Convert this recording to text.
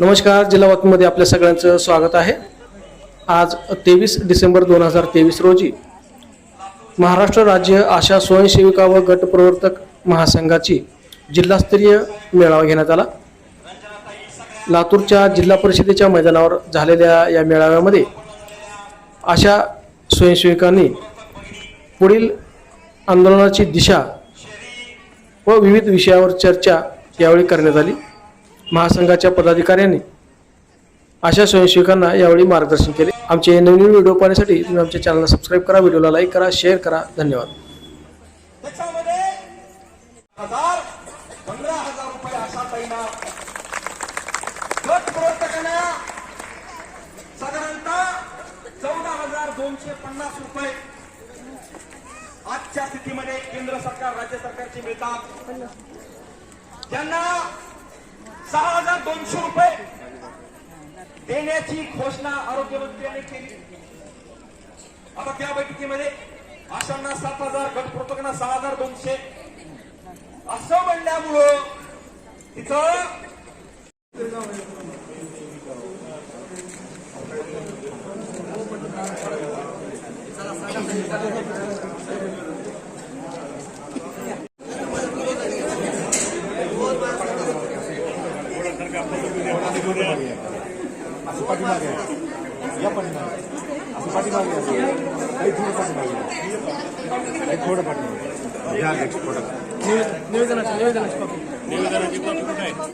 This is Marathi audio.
नमस्कार जिल्हा बातमीमध्ये आपल्या सगळ्यांचं स्वागत आहे. आज तेवीस डिसेंबर दोन हजार तेवीस रोजी महाराष्ट्र राज्य आशा स्वयंसेविका व गट प्रवर्तक महासंघाची जिल्हास्तरीय मेळावा घेण्यात आला. लातूरच्या जिल्हा परिषदेच्या मैदानावर झालेल्या या मेळाव्यामध्ये आशा स्वयंसेविकांनी पुढील आंदोलनाची दिशा व विविध विषयावर चर्चा यावेळी करण्यात आली. महासंघाच्या पदाधिकाऱ्यांनी अशा स्वयंसेवकांना यावेळी मार्गदर्शन केले. आमचे नवीन व्हिडिओ पाहण्यासाठी तुम्ही आमच्या चॅनलला सबस्क्राईब करा व्हिडिओला लाईक करा शेअर करा. धन्यवाद. दोनशे पन्नास रुपये आजच्या स्थितीमध्ये केंद्र सरकार राज्य सरकारचे मिळतात. त्यांना सहा हजार दोनशे रुपये देण्याची घोषणा आरोग्यमंत्र्यांनी केली. आता त्या बैठकीमध्ये आशांना सात हजार गट सहा हजार दोनशे. असं म्हणल्यामुळं तिथं असं पाठीमागे आहे. या पाठीमागे असं पाठीमागे असं काही थोडं पाठीमागे काही थोडं पाठीमागे घ्या अध्यक्ष थोडं निवेदनाची निवेदनाची